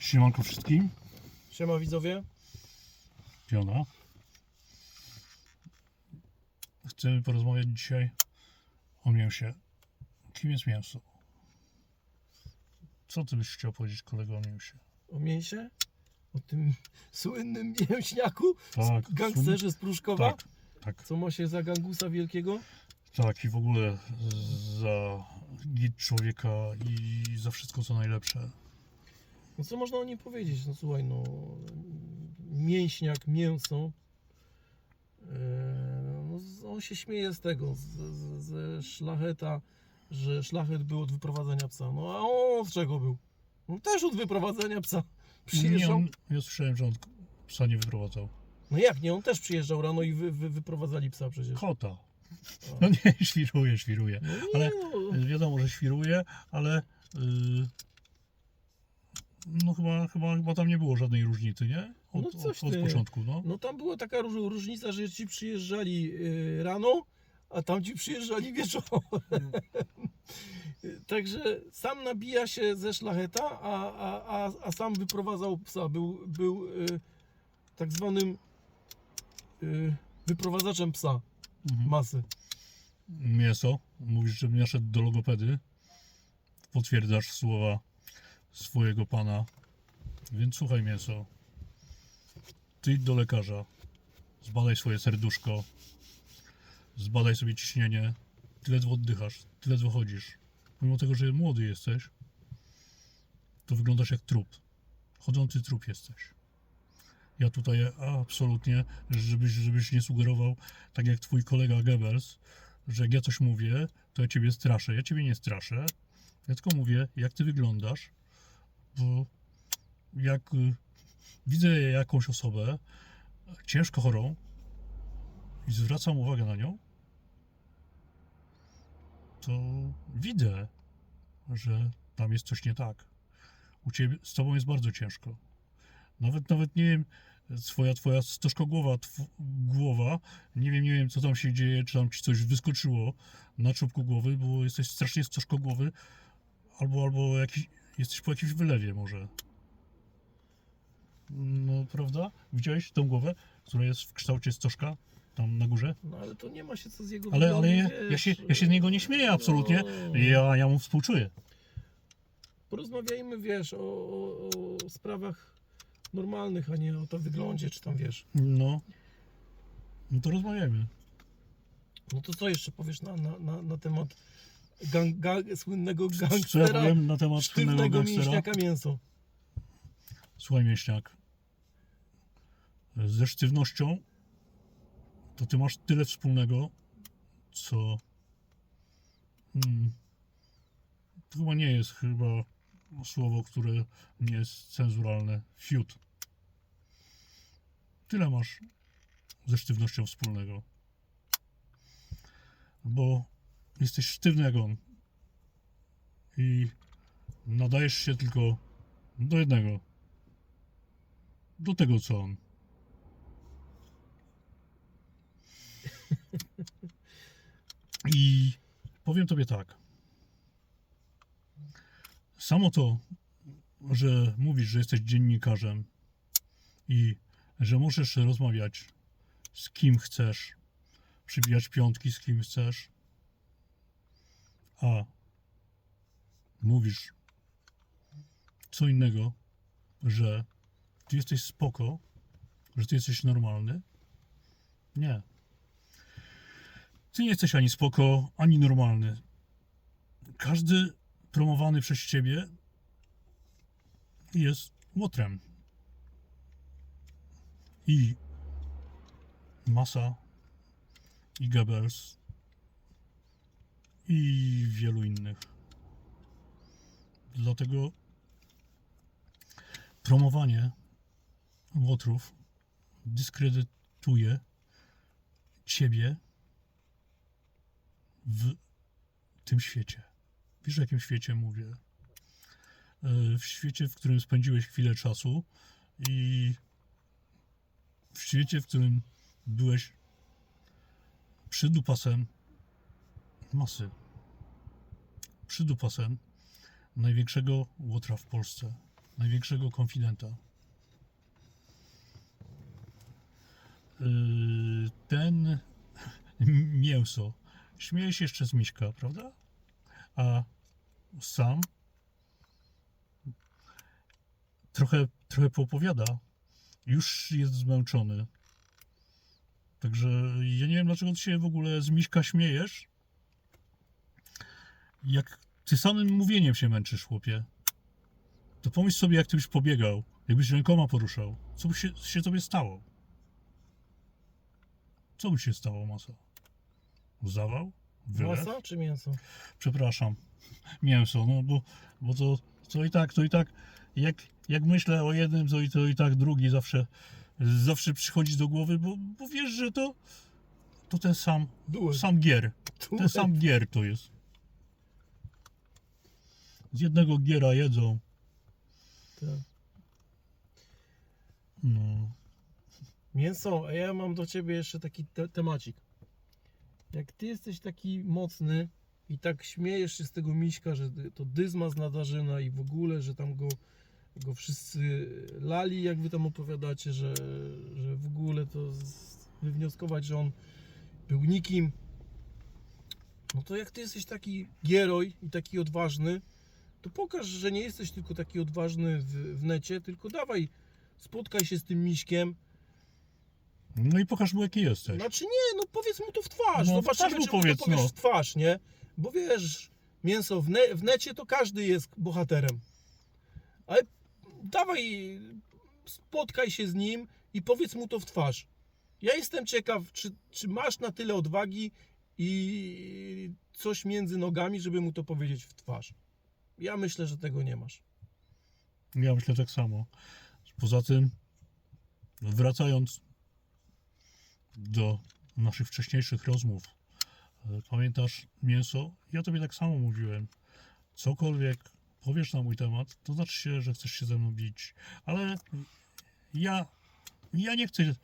Siemanko wszystkim. Siema widzowie. Piona. Chcemy porozmawiać dzisiaj o mięsie. Kim jest mięso? Co ty byś chciał powiedzieć kolego o mięsie? O mięsie? O tym słynnym mięśniaku? Tak. Gangsterze z Pruszkowa? Tak, tak, Co ma się za gangusa wielkiego? tak i w ogóle za git człowieka i za wszystko co najlepsze. No co można o nim powiedzieć? No słuchaj, no mięśniak, mięso. Eee, no, z- on się śmieje z tego, z, z, ze szlacheta, że szlachet był od wyprowadzenia psa. No a on od czego był? No też od wyprowadzenia psa. Nie, Przyjeżdżał. on, ja słyszałem, że on psa nie wyprowadzał. No jak nie? On też przyjeżdżał rano i wy, wy, wyprowadzali psa przecież. Kota. No nie, świruje, świruje. No nie, Ale no. wiadomo, że świruje, ale yy, no chyba, chyba, chyba tam nie było żadnej różnicy, nie? Od, No coś od, od początku, no. No tam była taka róż, różnica, że ci przyjeżdżali y, rano, a tam ci przyjeżdżali wieczorem. Także sam nabija się ze szlacheta, a, a, a, a sam wyprowadzał psa. Był, był y, tak zwanym y, wyprowadzaczem psa Mhm. masy. Mięso, mówisz, że nie szedł do logopedy. Potwierdzasz słowa swojego pana. Więc słuchaj mięso. Ty idź do lekarza. Zbadaj swoje serduszko. Zbadaj sobie ciśnienie. Ty ledwo oddychasz, ty ledwo chodzisz. Pomimo tego, że młody jesteś, to wyglądasz jak trup. Chodzący trup jesteś. Ja tutaj absolutnie, żebyś, żebyś nie sugerował, tak jak twój kolega Goebbels, że jak ja coś mówię, to ja ciebie straszę. Ja ciebie nie straszę. Ja tylko mówię, jak ty wyglądasz, bo jak y, widzę jakąś osobę ciężko chorą i zwracam uwagę na nią, to widzę, że tam jest coś nie tak. U ciebie, z tobą jest bardzo ciężko. Nawet, nawet nie wiem, twoja, twoja stożkogłowa tw- głowa, nie wiem, nie wiem, co tam się dzieje, czy tam ci coś wyskoczyło na czubku głowy, bo jesteś strasznie stożkogłowy, albo, albo jakiś, jesteś po jakimś wylewie może. No, prawda? Widziałeś tą głowę, która jest w kształcie stożka, tam na górze? No ale to nie ma się co z jego Ale, ale ja, ja, się, ja się z niego nie śmieję absolutnie, no. ja, ja mu współczuję. Porozmawiajmy, wiesz, o, o, o sprawach normalnych, a nie o to wyglądzie, czy tam wiesz. No, no to rozmawiajmy. No to co jeszcze powiesz na, na, na, na temat gang, gang, słynnego ja gangstera, powiem na temat słynnego sztywnego gangstera? mięśniaka mięso? Słuchaj, mięśniak. Ze sztywnością to ty masz tyle wspólnego, co. Hmm, to chyba nie jest chyba słowo, które nie jest cenzuralne. Fiut. Tyle masz ze sztywnością wspólnego. Bo jesteś sztywny jak on. I nadajesz się tylko do jednego do tego, co on. I powiem tobie tak. Samo to, że mówisz, że jesteś dziennikarzem i że możesz rozmawiać z kim chcesz, przybijać piątki z kim chcesz, a mówisz co innego, że ty jesteś spoko, że ty jesteś normalny? Nie. Ty nie jesteś ani spoko, ani normalny. Każdy promowany przez ciebie jest łotrem. I Masa, i Goebbels, i wielu innych. Dlatego promowanie łotrów dyskredytuje ciebie w tym świecie. Wiesz, o jakim świecie mówię? E, W świecie, w którym spędziłeś chwilę czasu i w świecie, w którym byłeś przydupasem masy. Przydupasem największego łotra w Polsce. największego konfidenta. Yy, Ten mięso śmieje się jeszcze z Miśka, prawda? A sam trochę, trochę poopowiada. Już jest zmęczony. Także ja nie wiem, dlaczego ty się w ogóle z Miśka śmiejesz. Jak ty samym mówieniem się męczysz, chłopie. To pomyśl sobie, jak ty byś pobiegał, jakbyś rękoma poruszał. Co by się, się tobie stało? Co by się stało, masa? Zawał? Wylew? Masa czy mięso? Przepraszam. Mięso, no bo, bo to, to i tak, to i tak. Jak, jak myślę o jednym, to i, to i tak drugi zawsze, zawsze przychodzi do głowy, bo, bo wiesz, że to, to ten sam, Duet. sam gier. Ten sam gier to jest. Z jednego giera jedzą. Tak. No. Mięso, a ja mam do ciebie jeszcze taki te temacik. Jak ty jesteś taki mocny i tak śmiejesz się z tego miśka, że to dyzma z nadarzyna i w ogóle, że tam go, go wszyscy lali, jak wy tam opowiadacie, że, że w ogóle to z- wywnioskować, że on był nikim. No to jak ty jesteś taki gieroj i taki odważny, to pokaż, że nie jesteś tylko taki odważny w, w necie, tylko dawaj, spotkaj się z tym miśkiem, no i pokaż mu, jaki jesteś. znaczy nie, no powiedz mu to w twarz. No, Zobaczymy, twarz mu czy mu powiedz, to powiesz no. w twarz, nie? Bo wiesz, mięso w, ne w necie to każdy jest bohaterem. Ale dawaj, spotkaj się z nim i powiedz mu to w twarz. Ja jestem ciekaw, czy, czy masz na tyle odwagi i coś między nogami, żeby mu to powiedzieć w twarz. Ja myślę, że tego nie masz. Ja myślę tak samo. Poza tym, wracając do naszych wcześniejszych rozmów, pamiętasz mięso? Ja tobie tak samo mówiłem. Cokolwiek powiesz na mój temat, to znaczy się, że chcesz się ze mną bić. Ale ja, ja nie chcę,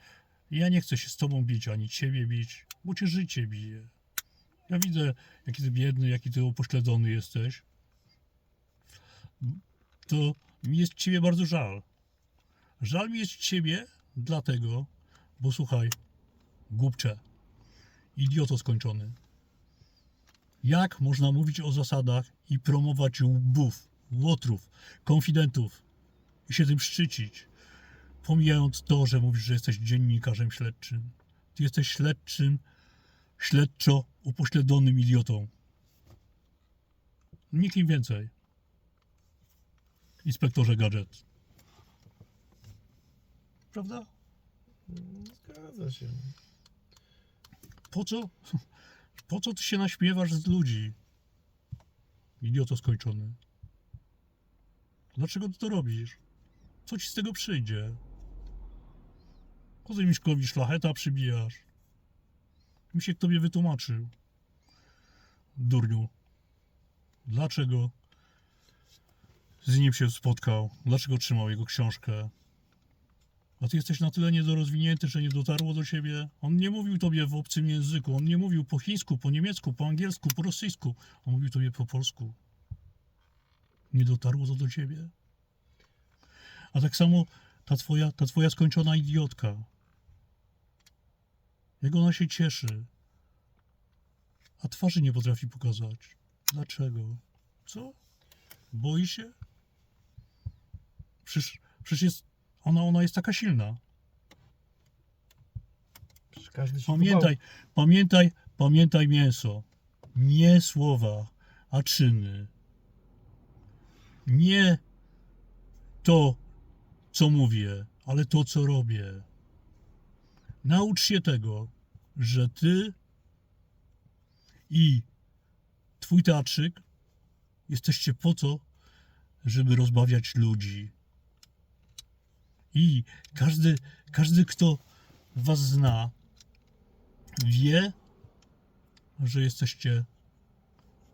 ja nie chcę się z tobą bić, ani ciebie bić, bo cię życie bije. Ja widzę, jaki ty biedny, jaki ty upośledzony jesteś. To mi jest ciebie bardzo żal. Żal mi jest ciebie dlatego, bo słuchaj, głupcze, idioto skończony. Jak można mówić o zasadach i promować łbów, łotrów, konfidentów i się tym szczycić, pomijając to, że mówisz, że jesteś dziennikarzem śledczym. Ty jesteś śledczym, śledczo upośledzonym idiotą. Nikim więcej. Inspektorze Gadżet. Prawda? Zgadza się. Po co? Po co ty się naśmiewasz z ludzi? Idioto skończony. Dlaczego ty to robisz? Co ci z tego przyjdzie? Po co Miszkowi szlacheta przybijasz? Mi się tobie wytłumaczył. Durniu. Dlaczego z nim się spotkał? Dlaczego trzymał jego książkę? A ty jesteś na tyle niedorozwinięty, że nie dotarło do ciebie. On nie mówił tobie w obcym języku. On nie mówił po chińsku, po niemiecku, po angielsku, po rosyjsku. On mówił tobie po polsku. Nie dotarło to do ciebie. A tak samo ta twoja, ta twoja skończona idiotka. Jak ona się cieszy. A twarzy nie potrafi pokazać. Dlaczego? Co? Boi się? Przecież, przecież jest, ona, ona jest taka silna. Przecież każdy się Pamiętaj, pamiętaj, pamiętaj mięso. Nie słowa, a czyny. Nie to, co mówię, ale to, co robię. Naucz się tego, że ty i twój teatrzyk jesteście po to, żeby rozbawiać ludzi. I każdy, każdy, kto was zna, wie, że jesteście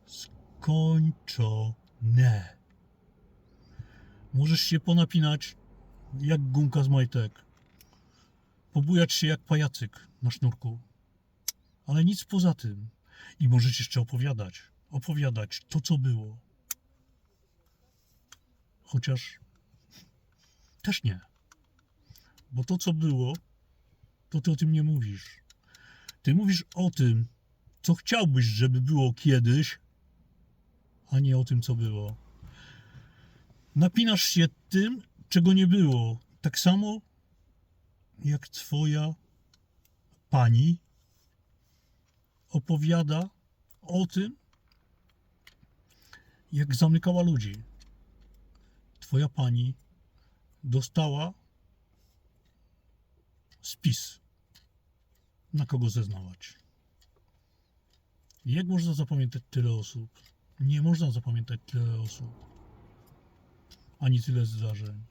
skończone. Możesz się ponapinać jak gumka z majtek. Pobujać się jak pajacyk na sznurku. Ale nic poza tym. I możesz jeszcze opowiadać. Opowiadać to, co było. Chociaż Też nie. Bo to, co było, to ty o tym nie mówisz. Ty mówisz o tym, co chciałbyś, żeby było kiedyś, a nie o tym, co było. Napinasz się tym, czego nie było. Tak samo jak twoja pani opowiada o tym, jak zamykała ludzi. Twoja pani dostała spis, na kogo zeznawać. Jak można zapamiętać tyle osób? Nie można zapamiętać tyle osób, ani tyle zdarzeń.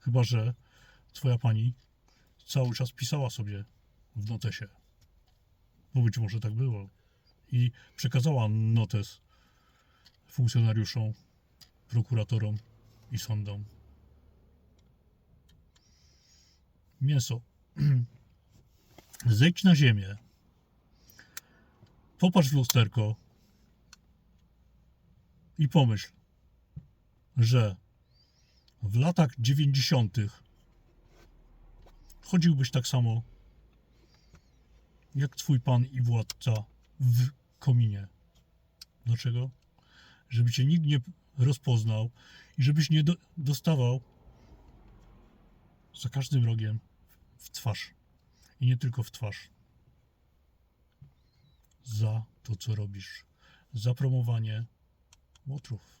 Chyba, że twoja pani cały czas pisała sobie w notesie. Bo być może tak było. I przekazała notes funkcjonariuszom, prokuratorom i sądom. Mięso. Zejdź na ziemię. Popatrz w lusterko i pomyśl, że w latach 90. chodziłbyś tak samo jak twój pan i władca w kominie. Dlaczego? Żeby cię nikt nie rozpoznał i żebyś nie do, dostawał za każdym rogiem w twarz. I nie tylko w twarz. Za to, co robisz. Za promowanie łotrów.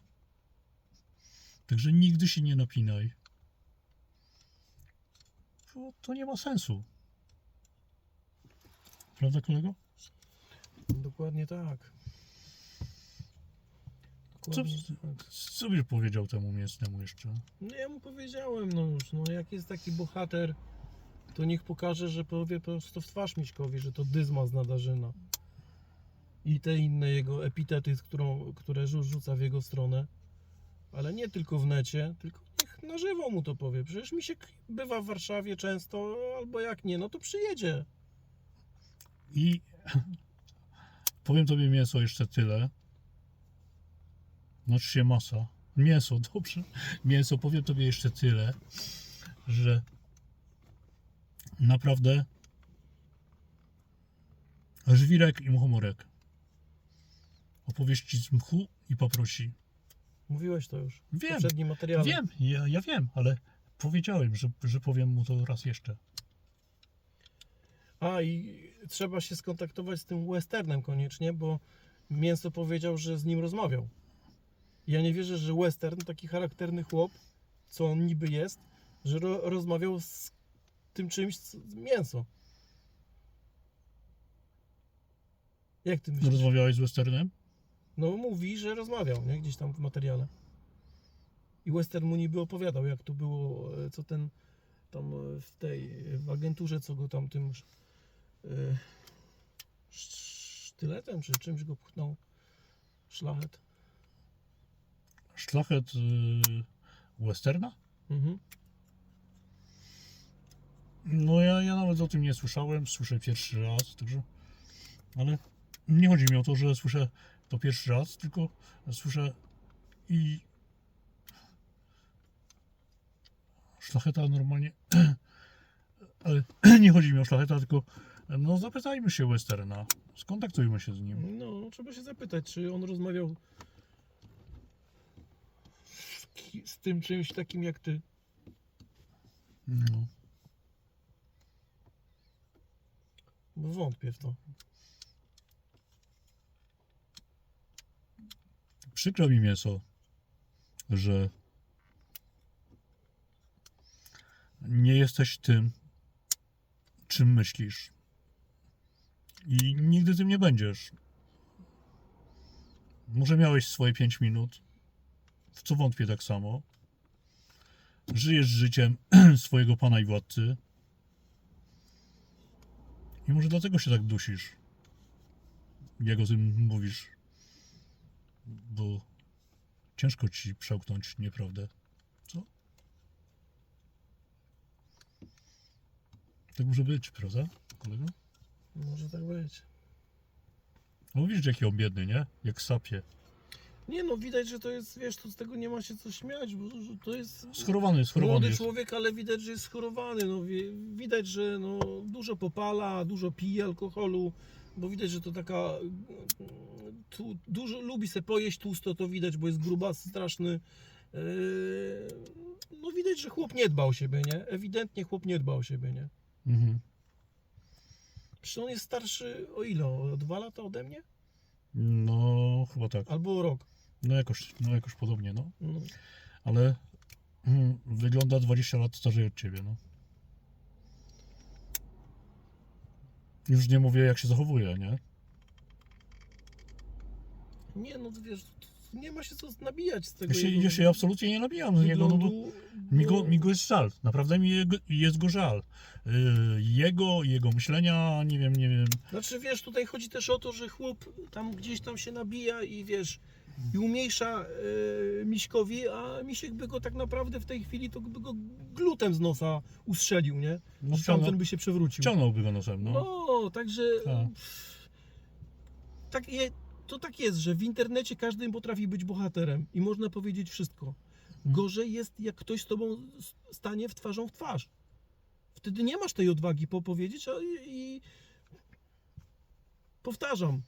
Także nigdy się nie napinaj. Bo to nie ma sensu. Prawda, kolego? Dokładnie tak. Dokładnie tak. Co byś powiedział temu mięsnemu jeszcze? No ja mu powiedziałem, no już, no jak jest taki bohater, to niech pokaże, że powie po prostu w twarz Miśkowi, że to dyzma z nadarzyna. I te inne jego epitety, którą, które rzu- rzuca w jego stronę. Ale nie tylko w necie, tylko niech na żywo mu to powie. Przecież mi się bywa w Warszawie często, albo jak nie, no to przyjedzie. I powiem tobie mięso jeszcze tyle. Znaczy się masa. Mięso, dobrze. Mięso, powiem tobie jeszcze tyle, że naprawdę żwirek i muchomorek. Opowieści z mchu i paproci. Mówiłeś to już Wiem, poprzednim materiale. wiem, ja, ja wiem, ale powiedziałem, że, że powiem mu to raz jeszcze. A i trzeba się skontaktować z tym westernem koniecznie, bo mięso powiedział, że z nim rozmawiał. Ja nie wierzę, że western, taki charakterny chłop, co on niby jest, że ro, rozmawiał z tym czymś, mięso. Jak ty myślisz? Rozmawiałeś z Westernem? No mówi, że rozmawiał, nie? Gdzieś tam w materiale. I Western mu niby opowiadał, jak to było, e, co ten tam e, w tej, w agenturze, co go tam tym e, sztyletem, czy czymś go pchnął. Szlachet. Szlachet y, Westerna? Mhm. No ja, ja nawet o tym nie słyszałem, słyszę pierwszy raz, także... Ale nie chodzi mi o to, że słyszę to pierwszy raz, tylko słyszę i... Szlacheta normalnie... Ale nie chodzi mi o szlacheta, tylko no zapytajmy się Westerna, skontaktujmy się z nim. No, trzeba się zapytać, czy on rozmawiał z, z tym czymś takim jak ty. No. Bo wątpię w to. Przykro mi mięso, że nie jesteś tym, czym myślisz. I nigdy tym nie będziesz. Może miałeś swoje 5 minut, w co wątpię tak samo. Żyjesz życiem swojego pana i władcy. I może dlatego się tak dusisz. Jak o tym mówisz bo ciężko ci przełknąć nieprawdę. Co? Tak może być, prawda, kolego? Może tak być. No widzisz, jaki on biedny, nie? Jak sapie. Nie no, widać, że to jest, wiesz, to z tego nie ma się co śmiać, bo że to jest Schorowany, schorowany młody jest. człowiek, ale widać, że jest schorowany. No, wi- widać, że no, dużo popala, dużo pije alkoholu, bo widać, że to taka. mm, Tu, dużo lubi se pojeść tłusto, to widać, bo jest grubas straszny. Yy, no widać, że chłop nie dba o siebie, nie? Ewidentnie chłop nie dba o siebie, nie? Mhm. Przecież on jest starszy o ile? O dwa lata ode mnie? No, chyba tak. Albo o rok. No jakoś, no jakoś podobnie, no. No. Ale mm, wygląda 20 lat starzej od ciebie, no. Już nie mówię, jak się zachowuje, nie? Nie no, wiesz, nie ma się co nabijać z tego Ja się, jego ja się absolutnie nie nabijam z niego, no bo mi go, mi go jest żal. Naprawdę mi jego, jest go żal. Yy, Jego, jego myślenia, nie wiem, nie wiem. Znaczy wiesz, tutaj chodzi też o to, że chłop tam gdzieś tam się nabija i wiesz, i umniejsza e, Miśkowi, a Misiek by go tak naprawdę w tej chwili to by go glutem z nosa ustrzelił, nie? No, by się przewrócił. ściągnąłby go nosem, no. No, także Tak. tak je, to tak jest, że w internecie każdy potrafi być bohaterem i można powiedzieć wszystko. Gorzej jest, jak ktoś z tobą stanie w twarzą w twarz. Wtedy nie masz tej odwagi popowiedzieć a, i, i powtarzam,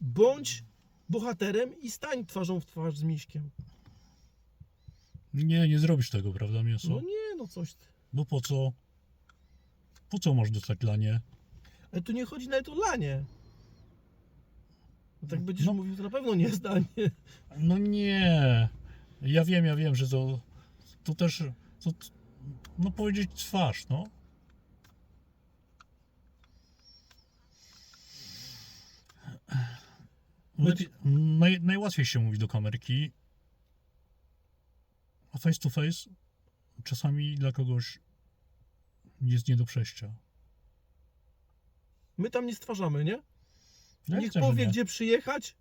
bądź bohaterem i stań twarzą w twarz z Miśkiem. Nie, nie zrobisz tego, prawda, mięso? No nie, no coś. ty. Bo po co? Po co masz dostać lanie? Ale tu nie chodzi nawet o lanie. No tak będziesz No. mówił, to na pewno nie zdanie. No nie. Ja wiem, ja wiem, że to, to też, to, no powiedzieć twarz, no. Lepiej, naj, najłatwiej się mówi do kamerki, a face to face czasami dla kogoś jest nie do przejścia. My tam nie stwarzamy, nie? Ja Niech chcę, powie, nie. gdzie przyjechać.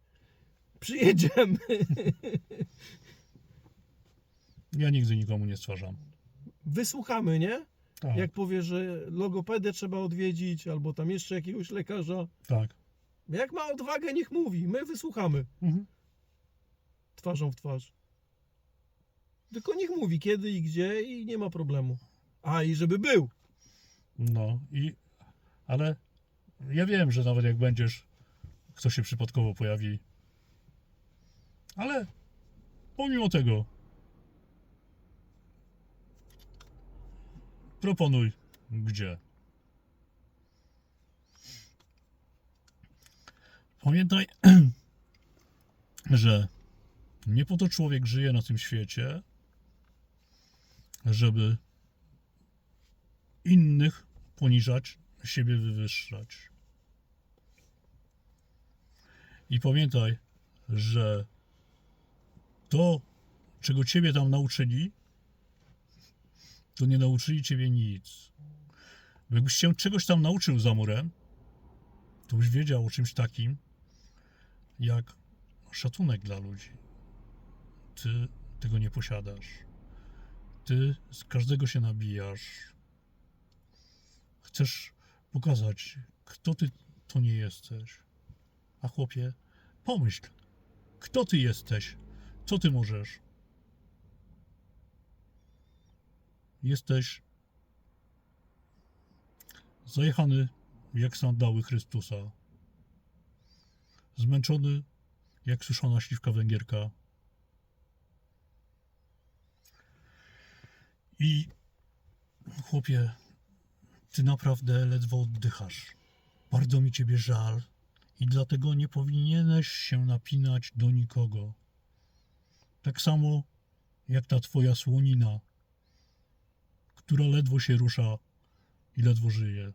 Przyjedziemy. Ja nigdy nikomu nie stwarzam. Wysłuchamy, nie? Tak, Jak powie, że logopedę trzeba odwiedzić, albo tam jeszcze jakiegoś lekarza. tak. Jak ma odwagę, niech mówi. My wysłuchamy Mhm. twarzą w twarz. Tylko niech mówi kiedy i gdzie i nie ma problemu. A i żeby był. No i ale ja wiem, że nawet jak będziesz, ktoś się przypadkowo pojawi. Ale pomimo tego proponuj gdzie. Pamiętaj, że nie po to człowiek żyje na tym świecie, żeby innych poniżać, siebie wywyższać. I pamiętaj, że to, czego ciebie tam nauczyli, to nie nauczyli ciebie nic. Bo jakbyś się czegoś tam nauczył za murem, to byś wiedział o czymś takim, jak szacunek dla ludzi. Ty tego nie posiadasz. Ty z każdego się nabijasz. Chcesz pokazać, kto ty to nie jesteś. A chłopie, pomyśl, kto ty jesteś, co ty możesz. Jesteś zajechany jak sandały Chrystusa, zmęczony jak suszona śliwka węgierka. I chłopie, ty naprawdę ledwo oddychasz. Bardzo mi ciebie żal i dlatego nie powinieneś się napinać do nikogo. Tak samo jak ta twoja słonina, która ledwo się rusza i ledwo żyje.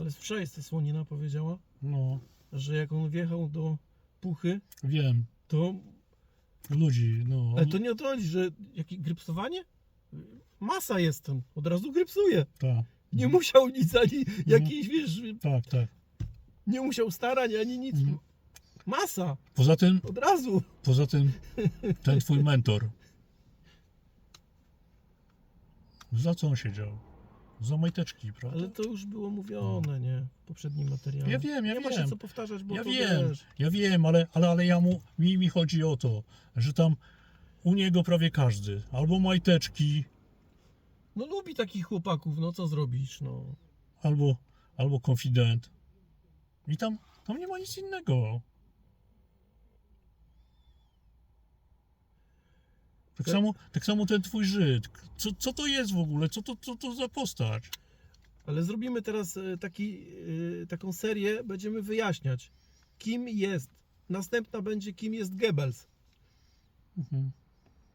Ale słyszałeś, co Słonina powiedziała? No, Że jak on wjechał do puchy, wiem, to ludzi, no. Ale to nie o to chodzi, że jakie grypsowanie? Masa jestem, od razu grypsuje. Tak, Nie musiał nic ani jakiś, wiesz, tak, tak. nie musiał starań ani nic. Mhm. Masa, Poza tym, od razu. poza tym, ten twój mentor. Za co on siedział? Za majteczki, prawda? Ale to już było mówione, nie? W poprzednim materiale. Ja wiem, ja nie ma się wiem. co powtarzać, bo Ja to wiem, wiesz. ja wiem, ale, ale, ale ja mu, mi, mi chodzi o to, że tam u niego prawie każdy, albo majteczki, No lubi takich chłopaków, no co zrobisz, no. albo, albo konfident. I tam, tam nie ma nic innego. Tak Ja- samo, tak samo ten twój Żyd. Co, co to jest w ogóle? Co to, co to za postać? Ale zrobimy teraz e, taki, e, taką serię, będziemy wyjaśniać, kim jest. Następna będzie, kim jest Goebbels. Mhm.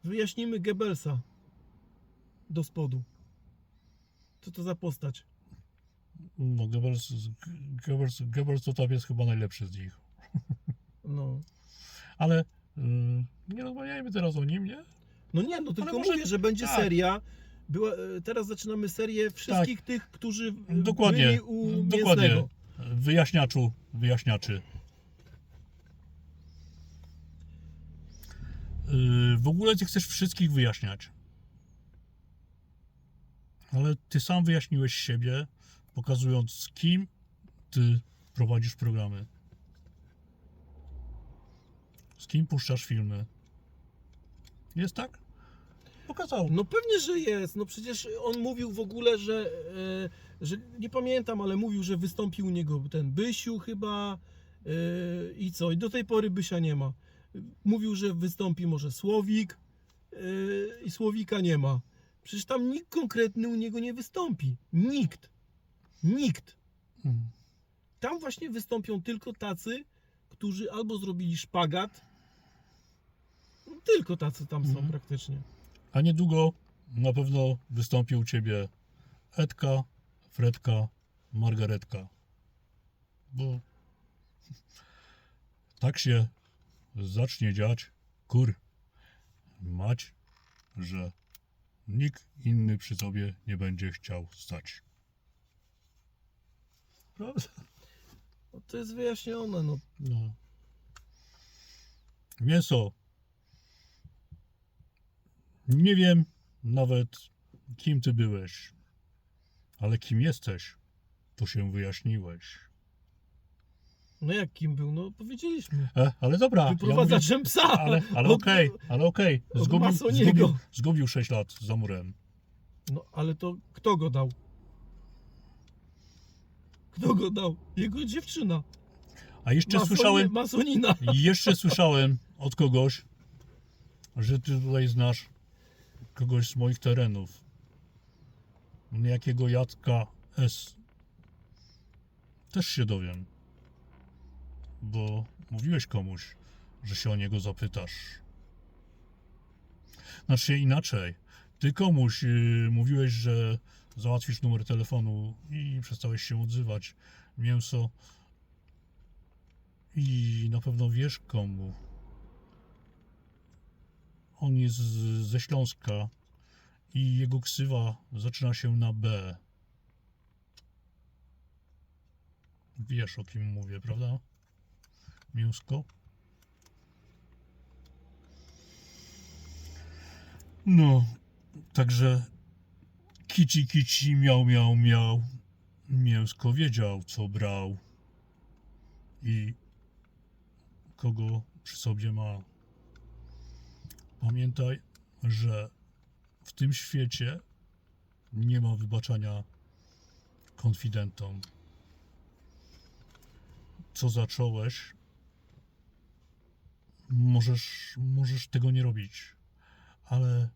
Wyjaśnimy Goebbelsa do spodu. Co to za postać? No, Goebbels, Goebbels, Goebbels to tam jest chyba najlepszy z nich. No. Ale y, nie rozmawiajmy teraz o nim, nie? No nie, no tylko może- mówię, że będzie tak. seria. Była, e, teraz zaczynamy serię wszystkich tych, którzy Dokładnie, byli u dokładnie. Mięsnego. Wyjaśniaczu, wyjaśniaczy. Yy, w ogóle ty chcesz wszystkich wyjaśniać. Ale ty sam wyjaśniłeś siebie, pokazując z kim ty prowadzisz programy. Z kim puszczasz filmy. Jest tak? Pokazał. No pewnie, że jest. No przecież on mówił w ogóle, że, e, że nie pamiętam, ale mówił, że wystąpił u niego ten Bysiu chyba e, i co? I do tej pory Bysia nie ma. Mówił, że wystąpi może Słowik e, i Słowika nie ma. Przecież tam nikt konkretny u niego nie wystąpi. Nikt. Nikt. Mm. Tam właśnie wystąpią tylko tacy, którzy albo zrobili szpagat. Tylko tacy tam są Mhm. praktycznie. A niedługo na pewno wystąpi u ciebie Edka, Fredka, Margaretka. Bo tak się zacznie dziać, kur, mać, że nikt inny przy tobie nie będzie chciał stać. Prawda? No, to jest wyjaśnione. No, No. Mięso. Nie wiem nawet kim ty byłeś, ale kim jesteś, to się wyjaśniłeś. No jak kim był? No powiedzieliśmy. E, ale dobra, ja Wyprowadzaczem psa. ale, ale Od- okej, ale okej, zgubił, zgubił, zgubił 6 lat za murem. No ale to kto go dał? Kto go dał? Jego dziewczyna. A jeszcze Masonie- słyszałem, Masonina. jeszcze słyszałem od kogoś, że ty tutaj znasz kogoś z moich terenów. Jakiego Jadka S. Też się dowiem. Bo mówiłeś komuś, że się o niego zapytasz. Znaczy inaczej. Ty komuś yy, mówiłeś, że załatwisz numer telefonu i przestałeś się odzywać. Mięso. I na pewno wiesz komu. On jest z- ze Śląska i jego ksywa zaczyna się na B. Wiesz o kim mówię, prawda? Mięsko? No, także kici kici miał miał miał. Mięsko wiedział co brał i kogo przy sobie ma. Pamiętaj, że w tym świecie nie ma wybaczania konfidentom. Co zacząłeś, możesz, możesz tego nie robić, ale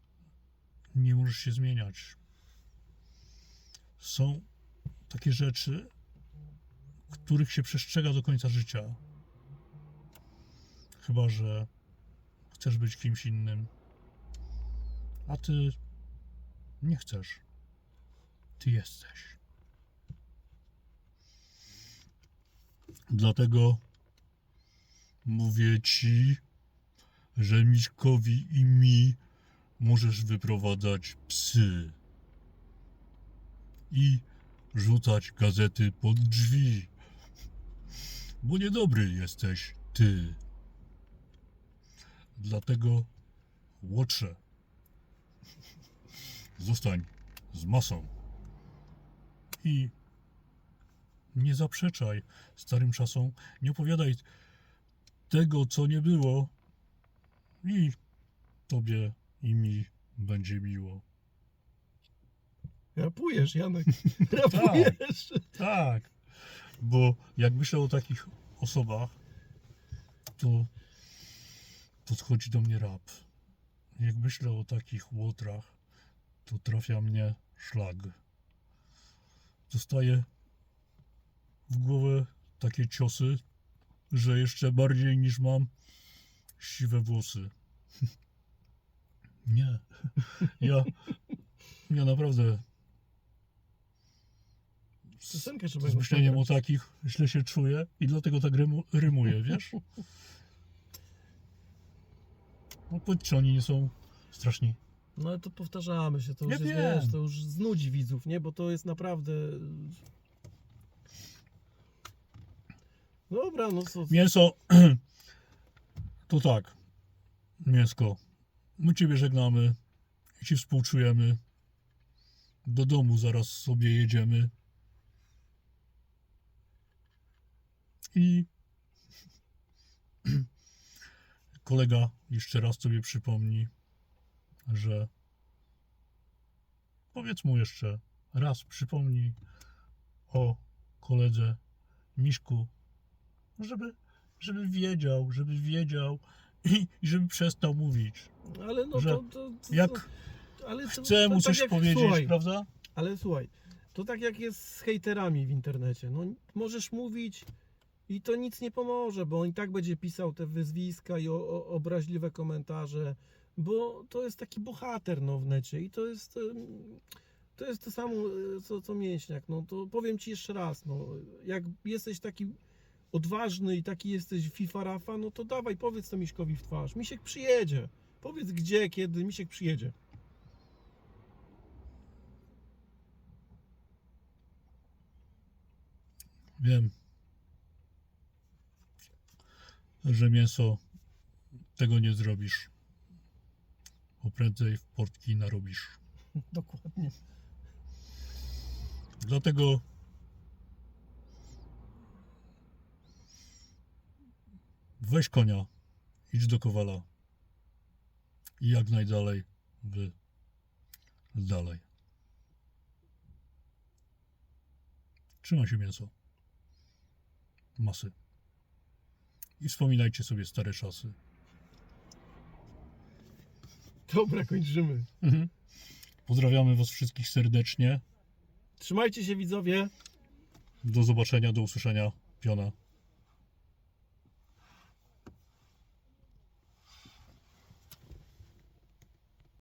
nie możesz się zmieniać. Są takie rzeczy, których się przestrzega do końca życia. Chyba, że chcesz być kimś innym. A ty nie chcesz. Ty jesteś. Dlatego mówię ci, że Miśkowi i mi możesz wyprowadzać psy i rzucać gazety pod drzwi, bo niedobry jesteś ty. Dlatego łotrze. Zostań z masą. I nie zaprzeczaj starym czasom, nie opowiadaj tego, co nie było, i tobie i mi będzie miło. Rapujesz, Janek. Rapujesz. Tak, bo jak myślę o takich osobach, to podchodzi do mnie rap. Jak myślę o takich łotrach, to trafia mnie szlag. Dostaję w głowę takie ciosy, że jeszcze bardziej niż mam siwe włosy. Nie. Ja, ja naprawdę z ją myśleniem o takich źle się czuję i dlatego tak rymu, rymuję, wiesz? No powiedz, czy oni nie są straszni. No ale to powtarzamy się, to już Ja jest, wiem. wiesz, to już znudzi widzów, nie? Bo to jest naprawdę... Dobra, no co... Mięso, to tak, mięsko, my Ciebie żegnamy i Ci współczujemy. Do domu zaraz sobie jedziemy. I kolega jeszcze raz sobie przypomni, że powiedz mu jeszcze raz, przypomnij o koledze Miszku, żeby, żeby wiedział, żeby wiedział i, i żeby przestał mówić. Ale no że to... to, to Jak ale mu tak coś jak- powiedzieć, Słuchaj, prawda? ale słuchaj, to tak jak jest z hejterami w internecie. No możesz mówić i to nic nie pomoże, bo on i tak będzie pisał te wyzwiska i o, o, obraźliwe komentarze, bo to jest taki bohater no, w necie i to jest... To jest to samo, e, co, co mięśniak. No to powiem ci jeszcze raz, no, jak jesteś taki odważny i taki jesteś FIFA Rafa, no to dawaj, powiedz to Miśkowi w twarz. Misiek przyjedzie. Powiedz gdzie, kiedy Misiek przyjedzie. Wiem, że mięso tego nie zrobisz. Bo prędzej w portki narobisz. Dokładnie. Dlatego weź konia, idź do kowala i jak najdalej wy dalej. Trzyma się mięso. Masy. I wspominajcie sobie stare czasy. Dobra, kończymy. Mhm. Pozdrawiamy Was wszystkich serdecznie. Trzymajcie się widzowie. Do zobaczenia, do usłyszenia. Piona.